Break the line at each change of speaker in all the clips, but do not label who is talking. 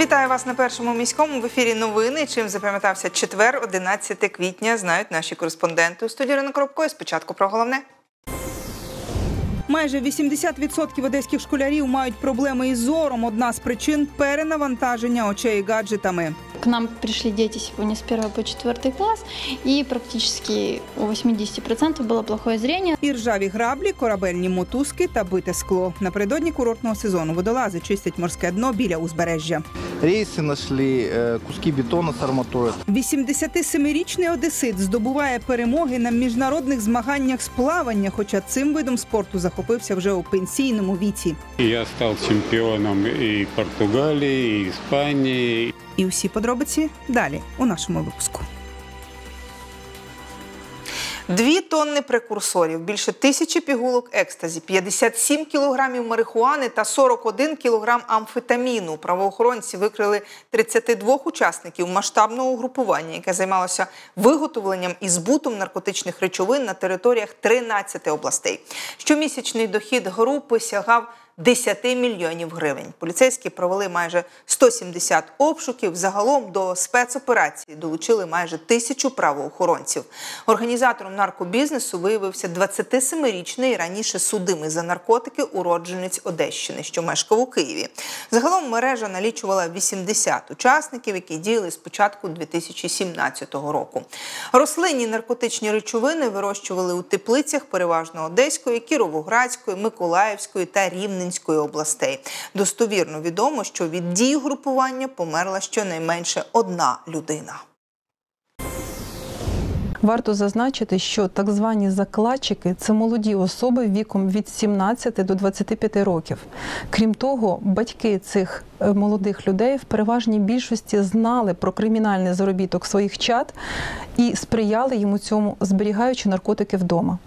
Вітаю вас на першому міському в ефірі. Новини. Чим запам'ятався четвер, 11 квітня. Знають наші кореспонденти у студії Рина Коробко. Спочатку про головне. Майже 80% одеських школярів мають проблеми із зором. Одна з причин перенавантаження очей гаджетами.
К нам пришли дети сегодня с 1 по 4 класс, и практически у 80% было плохое зрение.
І ржаві граблі, корабельні мотузки та бите скло. Напередодні курортного сезону водолази чистять морське дно біля узбережжя.
Рейсы нашли, э, куски бетона с арматурой.
87-річний одесит здобуває перемоги на міжнародних змаганнях з плавання, хоча цим видом спорту захопився вже у пенсійному віці.
Я став чемпіоном і Португалії, і Іспанії.
І усі подробиці далі у нашому випуску. Дві тонни прекурсорів, більше тисячі пігулок екстазі, 57 кілограмів марихуани та 41 кілограм амфетаміну. Правоохоронці викрили 32 учасників масштабного угрупування, яке займалося виготовленням і збутом наркотичних речовин на територіях 13 областей. Щомісячний дохід групи сягав 10 мільйонів гривень. Поліцейські провели майже 170 обшуків. Загалом до спецоперації долучили майже тисячу правоохоронців. Організатором наркобізнесу виявився 27-річний раніше судимий за наркотики уродженець Одещини, що мешкав у Києві. Загалом мережа налічувала 80 учасників, які діяли з початку 2017 року. Рослинні наркотичні речовини вирощували у теплицях переважно Одеської, Кіровоградської, Миколаївської та Рівненської областей. Достовірно відомо, що від дій групування померла щонайменше одна людина.
Варто зазначити, що так звані закладчики це молоді особи віком від 17 до 25 років. Крім того, батьки цих е, молодих людей в переважній більшості знали про кримінальний заробіток своїх чад і сприяли йому цьому, зберігаючи наркотики вдома.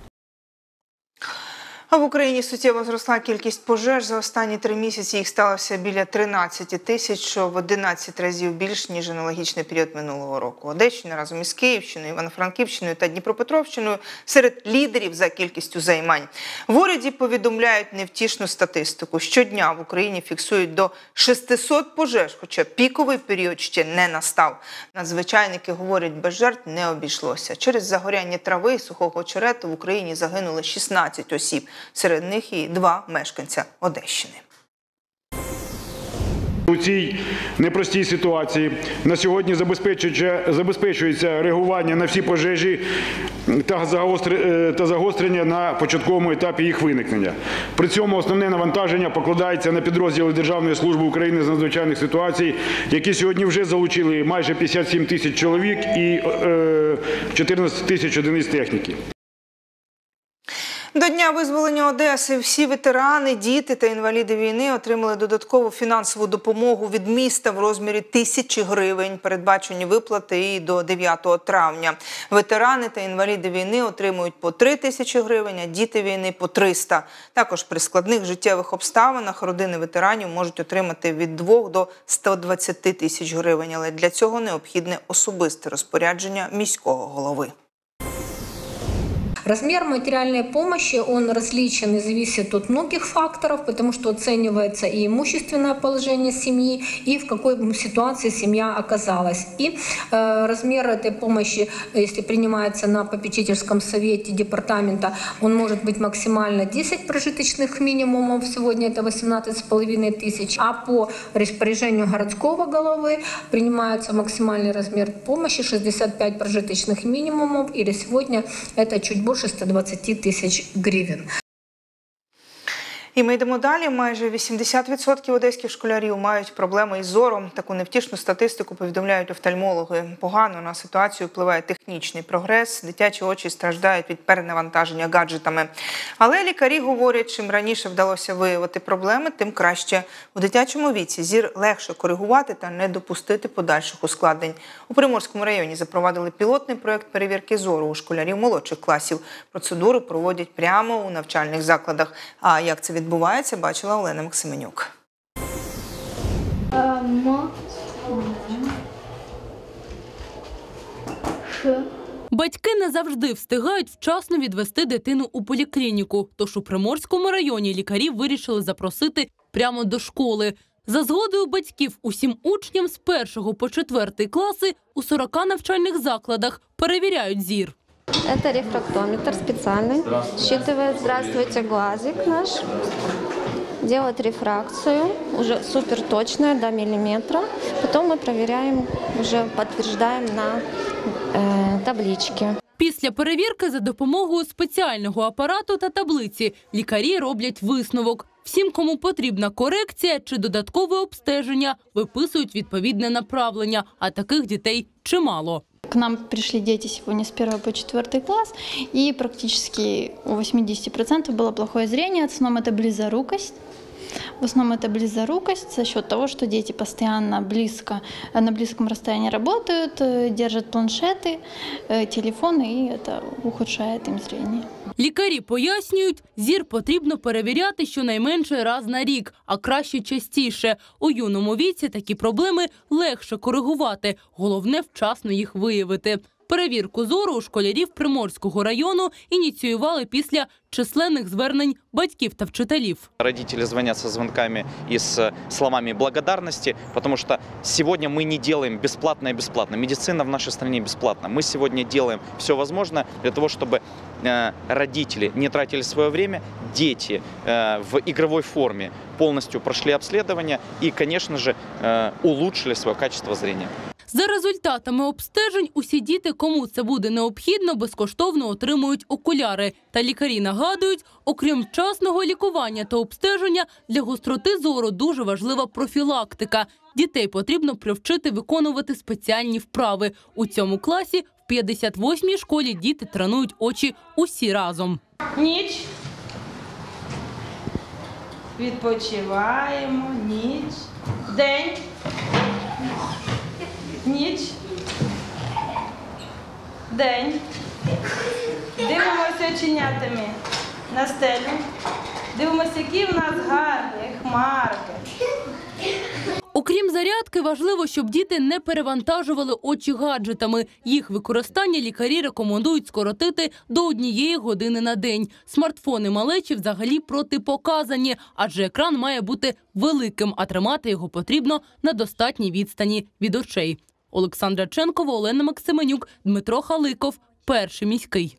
А в Україні суттєво зросла кількість пожеж. За останні три місяці їх сталося біля 13 тисяч, що в 11 разів більш ніж аналогічний період минулого року. Одещина разом із Київщиною, Івано-Франківщиною та Дніпропетровщиною серед лідерів за кількістю займань. В уряді повідомляють невтішну статистику. Щодня в Україні фіксують до 600 пожеж, хоча піковий період ще не настав. Надзвичайники говорять, без жертв не обійшлося. Через загоряння трави і сухого очерету в Україні загинули 16 осіб. Серед них і два мешканця Одещини.
У цій непростій ситуації на сьогодні забезпечується, реагування на всі пожежі е, та загострення на початковому етапі їх виникнення. При цьому основне навантаження покладається на підрозділи Державної служби України з надзвичайних ситуацій, які сьогодні вже залучили майже 57 тисяч чоловік і е, 14 тисяч одиниць техніки.
До дня визволення Одеси всі ветерани, діти та інваліди війни отримали додаткову фінансову допомогу від міста в розмірі тисячі гривень. Передбачені виплати і до 9 травня. Ветерани та інваліди війни отримують по 3 тисячі гривень, а діти війни по 300. Також при складних життєвих обставинах родини ветеранів можуть отримати від 2 до 120 тисяч гривень. Але для цього необхідне особисте розпорядження міського голови.
Размер материальной помощи, он различен и зависит от многих факторов, потому что оценивается и имущественное положение семьи, и в какой ситуации семья оказалась. И э, размер этой помощи, если принимается на попечительском совете департамента, он может быть максимально 10 прожиточных минимумов, сегодня это 18,5 тысяч, а по распоряжению городского головы принимается максимальный размер помощи 65 прожиточных минимумов, или сегодня это чуть больше 120 тисяч гривен.
І ми йдемо далі. Майже 80% одеських школярів мають проблеми із зором. Таку невтішну статистику повідомляють офтальмологи. Погано на ситуацію впливає технічний прогрес. Дитячі очі страждають від перенавантаження гаджетами. Але лікарі говорять, чим раніше вдалося виявити проблеми, тим краще у дитячому віці зір легше коригувати та не допустити подальших ускладнень. У Приморському районі запровадили пілотний проект перевірки зору у школярів молодших класів. Процедуру проводять прямо у навчальних закладах. А як це відбувається, бачила Олена Максименюк.
Батьки не завжди встигають вчасно відвести дитину у поліклініку. Тож у Приморському районі лікарі вирішили запросити прямо до школи. За згодою батьків усім учням з першого по четвертий класи у 40 навчальних закладах перевіряють зір.
Это рефрактометр специальный. Считывает, здравствуйте, глазик наш. Делает рефракцию, уже супер точная, до миллиметра. Потом мы проверяем, уже подтверждаем на э, табличке.
Після перевірки за допомогою спеціального апарату та таблиці лікарі роблять висновок. Всім, кому потрібна корекція чи додаткове обстеження, виписують відповідне направлення, а таких дітей чимало.
К нам пришли дети сегодня с 1 по 4 класс, и практически у 80% было плохое зрение. В основном это близорукость. В основном это близорукость за счет того, что дети постоянно близко, на близком расстоянии работают, э, держат планшеты, э, телефоны, и это ухудшает им зрение.
Лікарі пояснюють, зір потрібно перевіряти щонайменше раз на рік, а краще частіше. У юному віці такі проблеми легше коригувати. Головне вчасно їх виявити. Перевірку зору у школярів Приморського району ініціювали після численних звернень батьків та вчителів.
Родители звонят со звонками и с словами благодарности, потому что сегодня мы не делаем бесплатное бесплатно. Медицина в нашей стране бесплатна. Мы сегодня делаем все возможное для того, чтобы э, родители не тратили свое время, дети э, в игровой форме полностью прошли обследование и, конечно же, э, улучшили свое качество зрения.
За результатами обстежень усі діти, кому це буде необхідно, безкоштовно отримують окуляри. Та лікарі нагадують, окрім вчасного лікування та обстеження, для гостроти зору дуже важлива профілактика. Дітей потрібно привчити виконувати спеціальні вправи. У цьому класі в 58-й школі діти тренують очі усі разом.
Ніч. Відпочиваємо. Ніч. День. Ніч. День. Дивимося оченятами на стелю. Дивимося, які в нас гарні хмарки.
Окрім зарядки, важливо, щоб діти не перевантажували очі гаджетами. Їх використання лікарі рекомендують скоротити до однієї години на день. Смартфони малечі взагалі протипоказані, адже екран має бути великим, а тримати його потрібно на достатній відстані від очей. Олександра Ченкова, Олена Максименюк, Дмитро Халиков. Перший міський.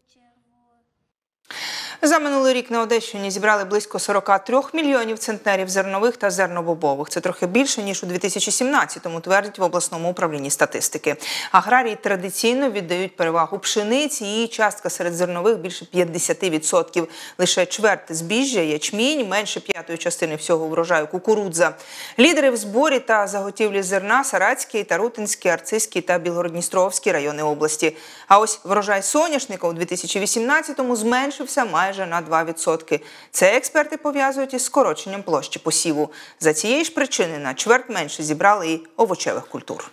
За минулий рік на Одещині зібрали близько 43 мільйонів центнерів зернових та зернобобових. Це трохи більше ніж у 2017-му, твердять в обласному управлінні статистики. Аграрії традиційно віддають перевагу пшениці. Її частка серед зернових більше 50%. Лише чверть збіжжя, ячмінь, менше п'ятої частини всього врожаю кукурудза. Лідери в зборі та заготівлі зерна Саратський, Тарутинський, Арцизький та Білгородністровський райони області. А ось врожай соняшника у 2018-му зменшився майже на 2%. Це експерти пов'язують із скороченням площі посіву. За цієї ж причини на чверть менше зібрали і овочевих культур.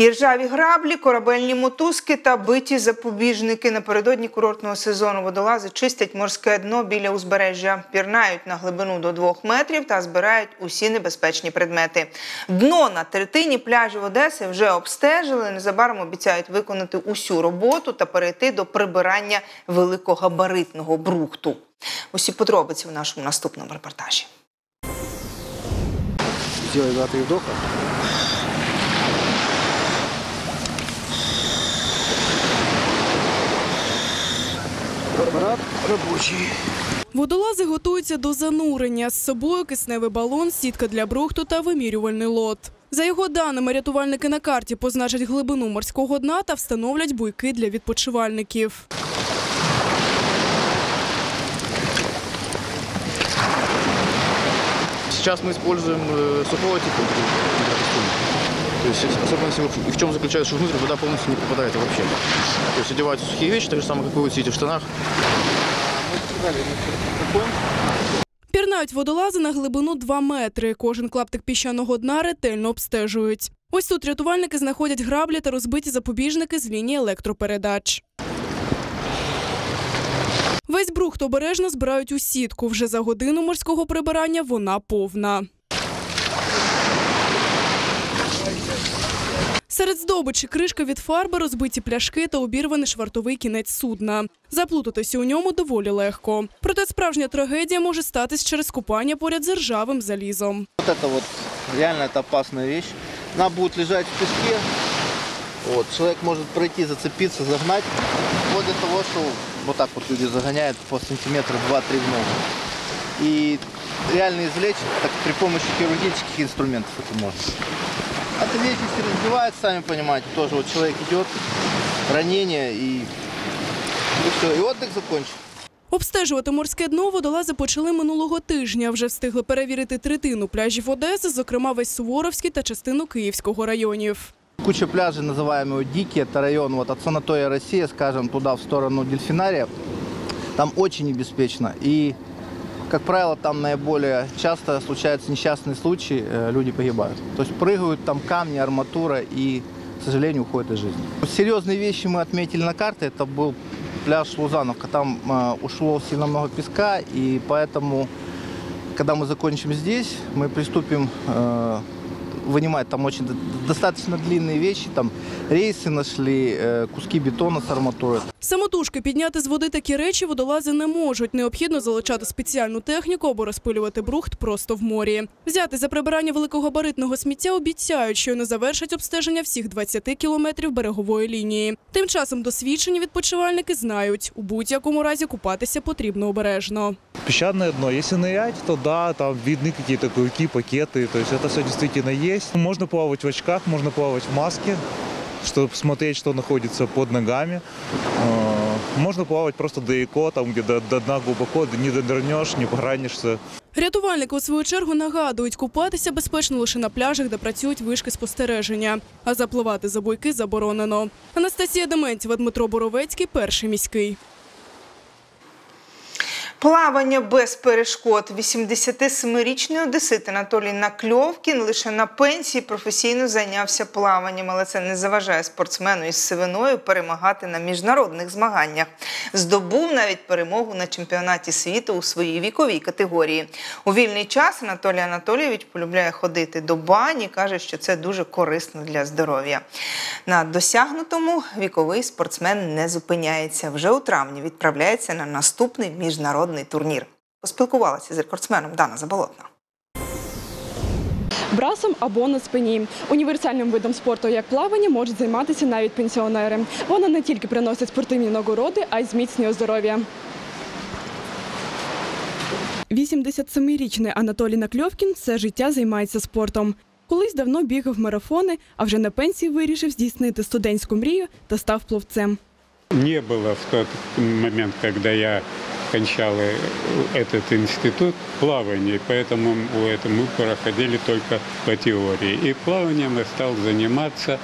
Іржаві граблі, корабельні мотузки та биті запобіжники. Напередодні курортного сезону водолази чистять морське дно біля узбережжя, пірнають на глибину до двох метрів та збирають усі небезпечні предмети. Дно на третині пляжів Одеси вже обстежили. Незабаром обіцяють виконати усю роботу та перейти до прибирання великогабаритного брухту. Усі подробиці в нашому наступному репортажі.
Сделай два-три вдоха. Аппарат рабочий.
Водолази готуються до занурення. З собою кисневий балон, сітка для брухту та вимірювальний лот. За його даними, рятувальники на карті позначать глибину морського дна та встановлять буйки для відпочивальників.
Мы используем э, сухого гидрокостюм. То есть особенность его в чем заключается, что внутрь вода полностью не попадает вообще. То есть одеваются сухие вещи, так же самое, как вы сидите в штанах.
Пірнають водолази на глибину 2 метри. Кожен клаптик піщаного дна ретельно обстежують. Ось тут рятувальники знаходять граблі та розбиті запобіжники з лінії електропередач. Весь брухт обережно збирають у сітку. Вже за годину морського прибирання вона повна. Серед здобичі кришка від фарби, розбиті пляшки та обірваний швартовий кінець судна. Заплутатися у ньому доволі легко. Проте справжня трагедія може статись через купання поряд з ржавим залізом.
Вот это вот реально это опасная вещь. Она будет лежать в песке. Вот, человек может пройти, зацепиться, загнать. Вот для того, что вот так вот люди загоняют по сантиметра 2-3 в ногу. И реально извлечь так при помощи хирургических инструментов это можно. Это вещь, если разбивает, сами понимаете, тоже вот человек идет, ранение и, и все, и отдых закончен.
Обстежувати морське дно водолази почали минулого тижня. Вже встигли перевірити третину пляжів Одеси, зокрема весь Суворовський та частину Київського районів.
Куча пляжей, называемые Дикие, это район вот от санатория Россия, скажем, туда в сторону дельфинария. Там очень небеспечно. И, Как правило, там наиболее часто случаются несчастные случаи, э, люди погибают. То есть прыгают там камни, арматура и, к сожалению, уходят из жизни. Серьезные вещи мы отметили на карте. Это был пляж Лузановка. Там э, ушло сильно много песка, и поэтому, когда мы закончим здесь, мы приступим э, вынимать там очень достаточно длинные вещи, там рейсы нашли, куски бетона с арматурой.
Самотужки підняти з води такі речі водолази не можуть. Необхідно залучати спеціальну техніку або розпилювати брухт просто в морі. Взяти за прибирання великогабаритного сміття обіцяють, що не завершать обстеження всіх 20 кілометрів берегової лінії. Тим часом досвідчені відпочивальники знають, у будь-якому разі купатися потрібно обережно.
Песчаное дно. Если нырять, то да, там видны какие-то круги, пакеты. То есть это все действительно есть. Можно плавать в очках, можно плавать в маске, чтобы смотреть, что находится под ногами. Э, Можно плавать просто далеко, там где до, до дна глубоко, не донырнешь, не погранишься.
Рятувальники у свою чергу нагадують, купатися безпечно лише на пляжах, де працюють вишки спостереження, а запливати за буйки заборонено. Анастасія Дементьєва, Дмитро Боровецький, перший міський.
Плавання без перешкод. 87-річний одесит Анатолій Накльовкін лише на пенсії професійно зайнявся плаванням, але це не заважає спортсмену із сивиною перемагати на міжнародних змаганнях. Здобув навіть перемогу на чемпіонаті світу у своїй віковій категорії. У вільний час Анатолій Анатолійович полюбляє ходити до бані, каже, що це дуже корисно для здоров'я. На досягнутому віковий спортсмен не зупиняється. Вже у травні відправляється на наступний міжнародний турнір. Поспілкувалася з рекордсменом Дана Заболотна.
Брасом або на спині. Універсальним видом спорту, як плавання, можуть займатися навіть пенсіонери. Воно не тільки приносить спортивні нагороди, а й зміцнює здоров'я. 87-річний Анатолій Накльовкін все життя займається спортом. Колись давно бігав марафони, а вже на пенсії вирішив здійснити студентську мрію та став пловцем.
Не было в тот момент, когда я кончал э, этот институт плавания, поэтому у этого мы проходили только по теории. И плаванием я стал заниматься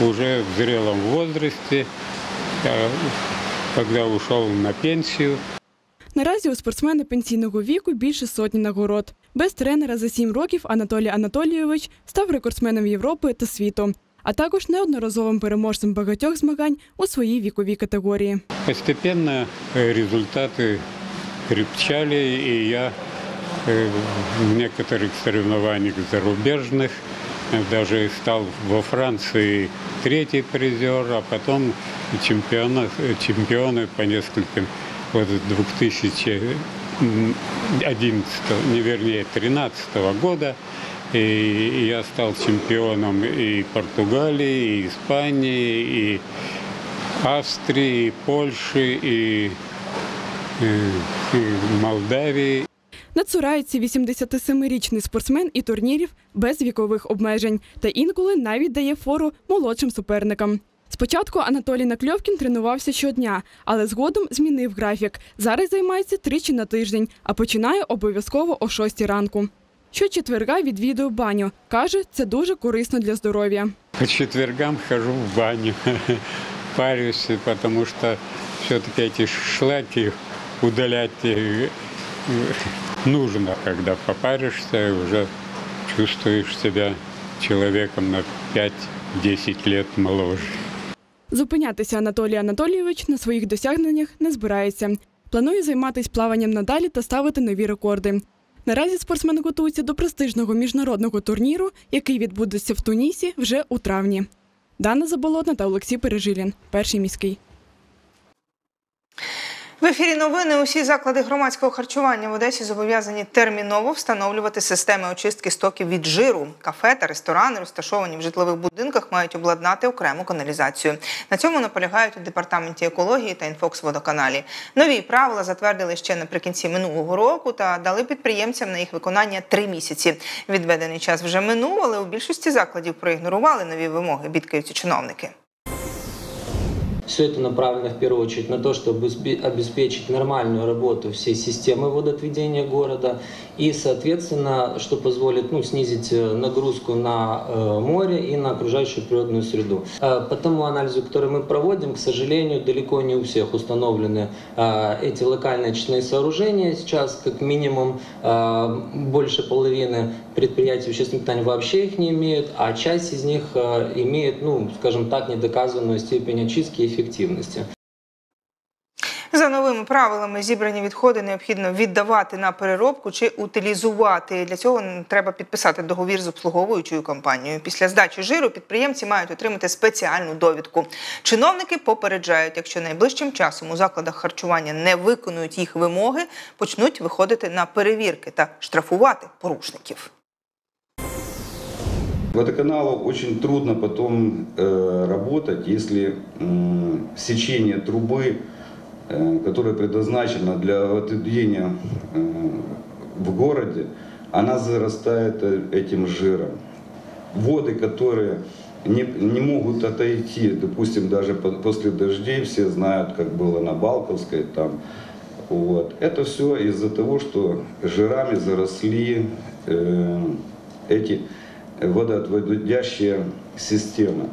уже в зрелом возрасте, э, когда ушел на пенсию.
Наразі у спортсмена пенсійного віку більше сотні нагород. Без тренера за сім років Анатолій Анатолійович став рекордсменом Європи та світу, а також неодноразовим переможцем багатьох змагань у своїй віковій категорії.
Постепенно э, результаты крепчали, и я э, в некоторых соревнованиях зарубежных э, даже стал во Франции третий призер, а потом чемпиона, э, чемпионы по нескольким вот с 2011, не вернее, 13 года. И я стал чемпионом и Португалии, и Испании, и Австрии, и Польши, и, э, и Молдавии.
Не цурається 87-річний спортсмен і турнірів без вікових обмежень та інколи навіть дає фору молодшим суперникам. Спочатку Анатолій Накльовкін тренувався щодня, але згодом змінив графік. Зараз займається тричі на тиждень, а починає обов'язково о 6 ранку. Щочетверга відвідує баню. Каже, це дуже корисно для здоров'я.
По четвергам хожу в баню, парюсь, потому что все-таки эти шлаки удалять э, нужно, когда попаришься, уже чувствуешь себя человеком на 5-10 лет моложе.
Зупинятися Анатолій Анатолійович на своїх досягненнях не збирається. Планує займатися плаванням надалі та ставити нові рекорди. Наразі спортсмен готується до престижного міжнародного турніру, який відбудеться в Тунісі вже у травні. Дана Заболотна та Олексій Пережилін. Перший міський.
В ефірі новини усі заклади громадського харчування в Одесі зобов'язані терміново встановлювати системи очистки стоків від жиру. Кафе та ресторани, розташовані в житлових будинках, мають обладнати окрему каналізацію. На цьому наполягають у департаменті екології та інфокс-водоканалі. Нові правила затвердили ще наприкінці минулого року та дали підприємцям на їх виконання три місяці. Відведений час вже минув, але у більшості закладів проігнорували нові вимоги. Бідкаються чиновники.
Все это направлено в первую очередь на то, чтобы обесpe- обеспечить нормальную работу всей системы водоотведения города и, соответственно, что позволит ну, снизить э, нагрузку на э, море и на окружающую природную среду. Э, По тому анализу, который мы проводим, к сожалению, далеко не у всех установлены эти локальные очистные сооружения. Сейчас, как минимум, больше половины предприятий общественного питания вообще их не имеют, а часть из них имеет, ну, скажем так, недоказанную степень очистки и эффективности.
За новими правилами зібрані відходи необхідно віддавати на переробку чи утилізувати. Для цього треба підписати договір з обслуговуючою компанією. Після здачі жиру підприємці мають отримати спеціальну довідку. Чиновники попереджають, якщо найближчим часом у закладах харчування не виконують їх вимоги, почнуть виходити на перевірки та штрафувати порушників.
Водоканалу очень трудно потом э, работать, если м, сечение трубы, э, которая предназначена для отведения э, в городе, она зарастает э, этим жиром. Воды, которые не, не могут отойти, допустим, даже по- после дождей, все знают, как было на Балковской, там, вот. Это все из-за того, что жирами заросли э, эти водоотводящие системы.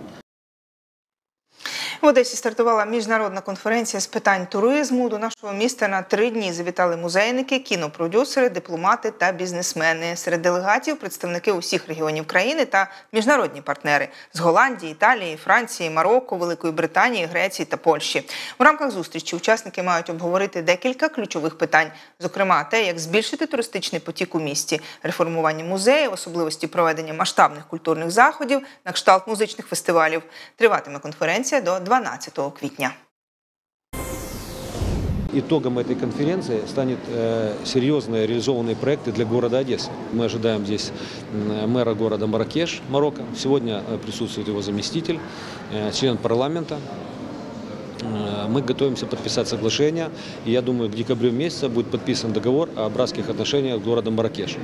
В Одесі стартувала міжнародна конференція з питань туризму. До нашого міста на три дні завітали музейники, кінопродюсери, дипломати та бізнесмени. Серед делегатів представники усіх регіонів країни та міжнародні партнери з Голландії, Італії, Франції, Марокко, Великої Британії, Греції та Польщі. У рамках зустрічі учасники мають обговорити декілька ключових питань, зокрема те, як збільшити туристичний потік у місті, реформування музеїв, особливості проведення масштабних культурних заходів на кшталт музичних фестивалів. Триватиме конференція до 12 квітня.
Итогом этой конференции станет э, серьезные реализованные проекты для города Одессы. Мы ожидаем здесь м, мэра города Маракеш, Марокко. Сегодня э, присутствует его заместитель, э, член парламента. Э, Мы готовимся подписать соглашение, и я думаю, к декабрю месяца будет подписан договор о братских отношениях с городом Маракеш.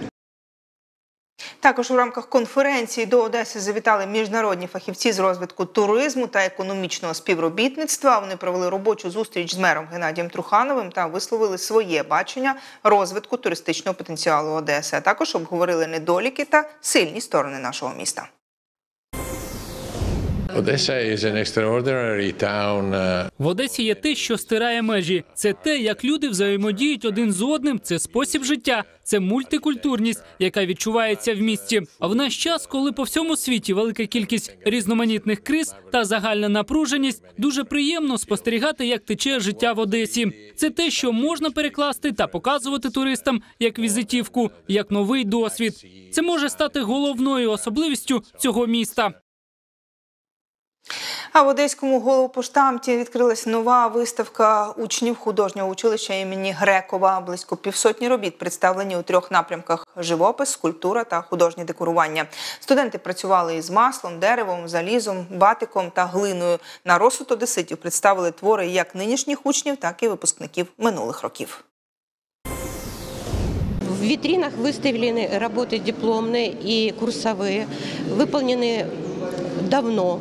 Також у рамках конференції до Одеси завітали міжнародні фахівці з розвитку туризму та економічного співробітництва. Вони провели робочу зустріч з мером Геннадієм Трухановим та висловили своє бачення розвитку туристичного потенціалу Одеси. А також обговорили недоліки та сильні сторони нашого міста.
В Одесі є те, що стирає межі. Це те, як люди взаємодіють один з одним. Це спосіб життя, це мультикультурність, яка відчувається в місті. А в наш час, коли по всьому світі велика кількість різноманітних криз та загальна напруженість, дуже приємно спостерігати, як тече життя в Одесі. Це те, що можна перекласти та показувати туристам як візитівку, як новий досвід. Це може стати головною особливістю цього міста.
А в Одеському головпоштамті відкрилась нова виставка учнів художнього училища імені Грекова. Близько півсотні робіт представлені у трьох напрямках: живопис, скульптура та художнє декорування. Студенти працювали із маслом, деревом, залізом, батиком та глиною. На розсуд одеситів представили твори як нинішніх учнів, так і випускників минулих років.
В витринах выставлены работы дипломные и курсовые, выполнены давно,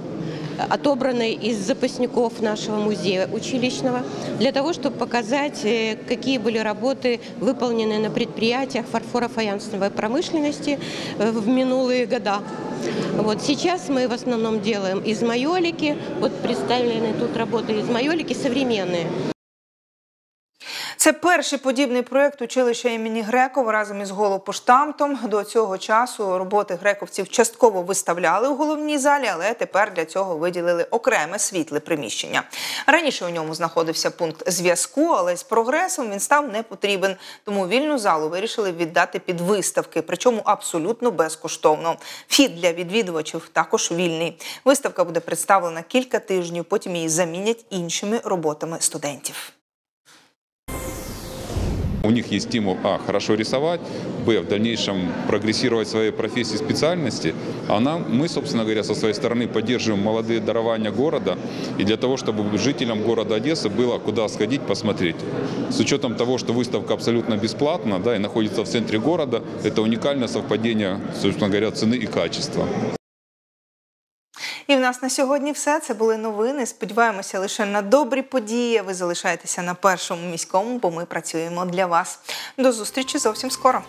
Отобраны из запасников нашего музея училищного, для того, чтобы показать, э, какие были работы выполнены на предприятиях фарфоро-фаянсовой промышленности э, в минулые года. Вот сейчас мы в основном делаем из майолики, вот представлены тут работы из майолики современные.
Це перший подібний проєкт училища імені Грекова разом із голопоштамтом. До цього часу роботи грековців частково виставляли у головній залі, але тепер для цього виділили окреме світле приміщення. Раніше у ньому знаходився пункт зв'язку, але з прогресом він став не потрібен. Тому вільну залу вирішили віддати під виставки, причому абсолютно безкоштовно. Вхід для відвідувачів також вільний. Виставка буде представлена кілька тижнів, потім її замінять іншими роботами студентів.
У них есть стимул, а, хорошо рисовать, б, в дальнейшем прогрессировать в своей профессии, специальности. А нам, мы, собственно говоря, со своей стороны поддерживаем молодые дарования города. И для того, чтобы жителям города Одессы было куда сходить, посмотреть. С учетом того, что выставка абсолютно бесплатна да, и находится в центре города, это уникальное совпадение, собственно говоря, цены и качества.
І в нас на сьогодні все. Це були новини. Сподіваємося лише на добрі події. Ви залишаєтеся на першому міському, бо ми працюємо для вас. До зустрічі зовсім скоро.